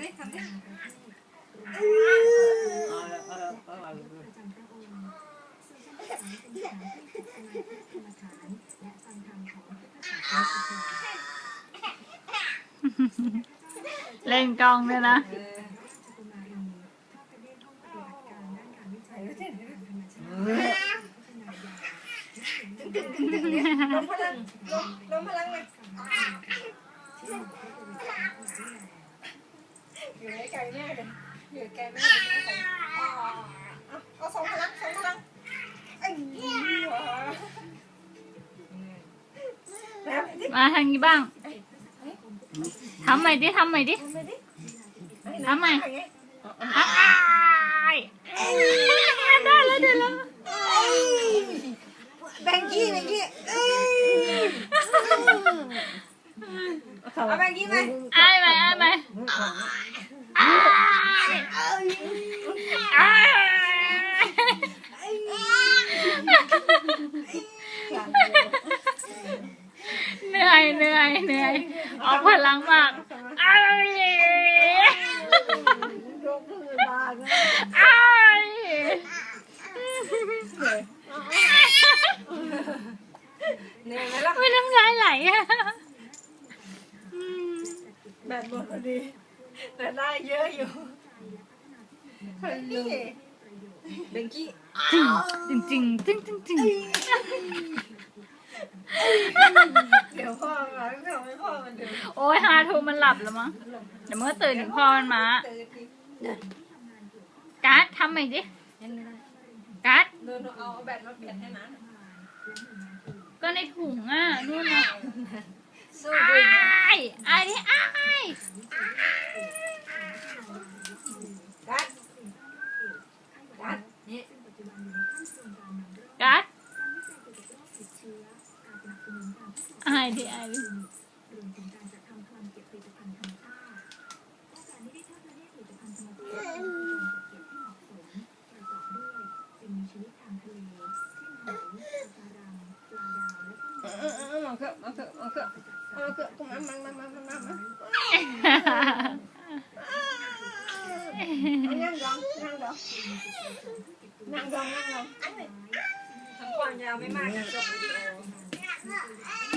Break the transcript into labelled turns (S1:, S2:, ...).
S1: ดิทำดิ
S2: เอาละเอาละเอาละ
S3: ประจำพระองค์ซึ่งท่านทั้งเป็นสายที่ฝึกองด
S4: เล่นกล้องด้วยนะ
S3: ลมพ
S1: ลังลมพลังเลย ไกลแม่เลยอยู่ไกแม่เลยแม่ใส่อ๋อเอาเอาสองพลังสองพลังไอ้เหี้ยแบบ
S4: มาทางนี้บ้างทำใหม่ดิทำใหม่ดิ
S1: ทำไปดิ
S4: ทำไม
S1: ไง
S4: อ้ายได้แล้วได้แล้ว
S1: แบงกี้แบงกี้เอ้ยเอาแบงกี้ไหม
S4: อ้ายไหมอ้ายไหมอ้ายอ้าย เหนื่อยเหนื่อยเหนื่อยออกพลังมากอ้าย
S1: ยกมือมาเลย
S4: อ้าย
S1: เหนื่อยไหมล่ะ
S4: ไม่น้ำลายไหลอะอืม
S1: แบตหมดพอดี แต่ได้เยอะอยู่เฮ้ยเบงกี้
S4: จริงจริงจริงจริง
S1: อด
S4: โอ้ยฮาทูมันหลับแล้วมั้งเดี๋ยวเมื่อตื่นถึงพ่อมันมา
S1: ตื่นดิ
S4: การ์ดทำใหม่ดิ
S1: ยังไม่ได้
S4: การ์ด
S1: โดนเอาแบตมาเปลี่ยนให้นะ
S4: ก็ในถุงอะนู่นนะ
S1: สู้
S4: อ้
S1: ด้วยา
S4: ยอ้ายดิอ้าย
S1: กัดกัดนี่
S4: การ์ดอ้ายดิอ้ายดิ
S3: รว สิ่งมีชีวิตทางทะเลเช่นหอยปลาดังปลาดาวและต้น
S1: เออเออมาเถอะมาเถอะมาเถอะมาเถอะกูมามามามามามามานั่งรองนั่งรองนั่งรองนั่งรองทั้งความยาวไม่มากนะจบวิดีโอ